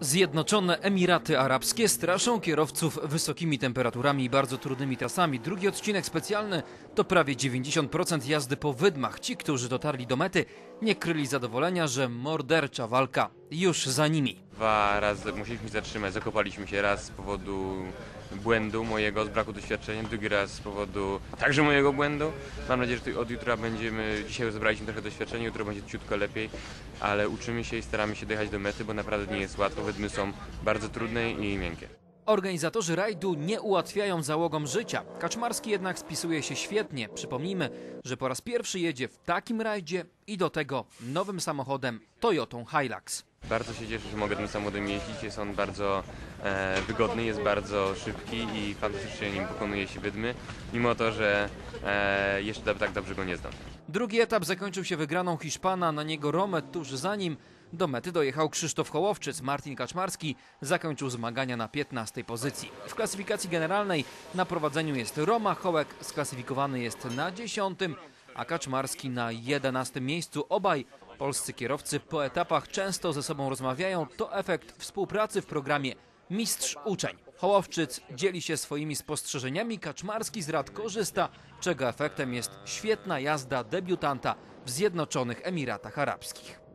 Zjednoczone Emiraty Arabskie straszą kierowców wysokimi temperaturami i bardzo trudnymi trasami. Drugi odcinek specjalny to prawie 90% jazdy po wydmach. Ci, którzy dotarli do mety, nie kryli zadowolenia, że mordercza walka już za nimi. Dwa razy musieliśmy zatrzymać, zakopaliśmy się raz z powodu błędu mojego, z braku doświadczenia, drugi raz z powodu także mojego błędu. Mam nadzieję, że od jutra będziemy, dzisiaj zebraliśmy trochę doświadczenia, jutro będzie ciutko lepiej, ale uczymy się i staramy się dojechać do mety, bo naprawdę nie jest łatwo, wydmy są bardzo trudne i miękkie. Organizatorzy rajdu nie ułatwiają załogom życia. Kaczmarski jednak spisuje się świetnie. Przypomnijmy, że po raz pierwszy jedzie w takim rajdzie i do tego nowym samochodem Toyotą Hilux. Bardzo się cieszę, że mogę tym samochodem jeździć, jest on bardzo e, wygodny, jest bardzo szybki i fantastycznie nim pokonuje się wydmy, mimo to, że e, jeszcze tak dobrze go nie znam. Drugi etap zakończył się wygraną Hiszpana, na niego Romet tuż za nim. Do mety dojechał Krzysztof Hołowczyc. Martin Kaczmarski zakończył zmagania na 15 pozycji. W klasyfikacji generalnej na prowadzeniu jest Roma Hołek, sklasyfikowany jest na 10, a Kaczmarski na 11 miejscu. Obaj polscy kierowcy po etapach często ze sobą rozmawiają. To efekt współpracy w programie Mistrz Uczeń. Hołowczyc dzieli się swoimi spostrzeżeniami, Kaczmarski z rad korzysta, czego efektem jest świetna jazda debiutanta w Zjednoczonych Emiratach Arabskich.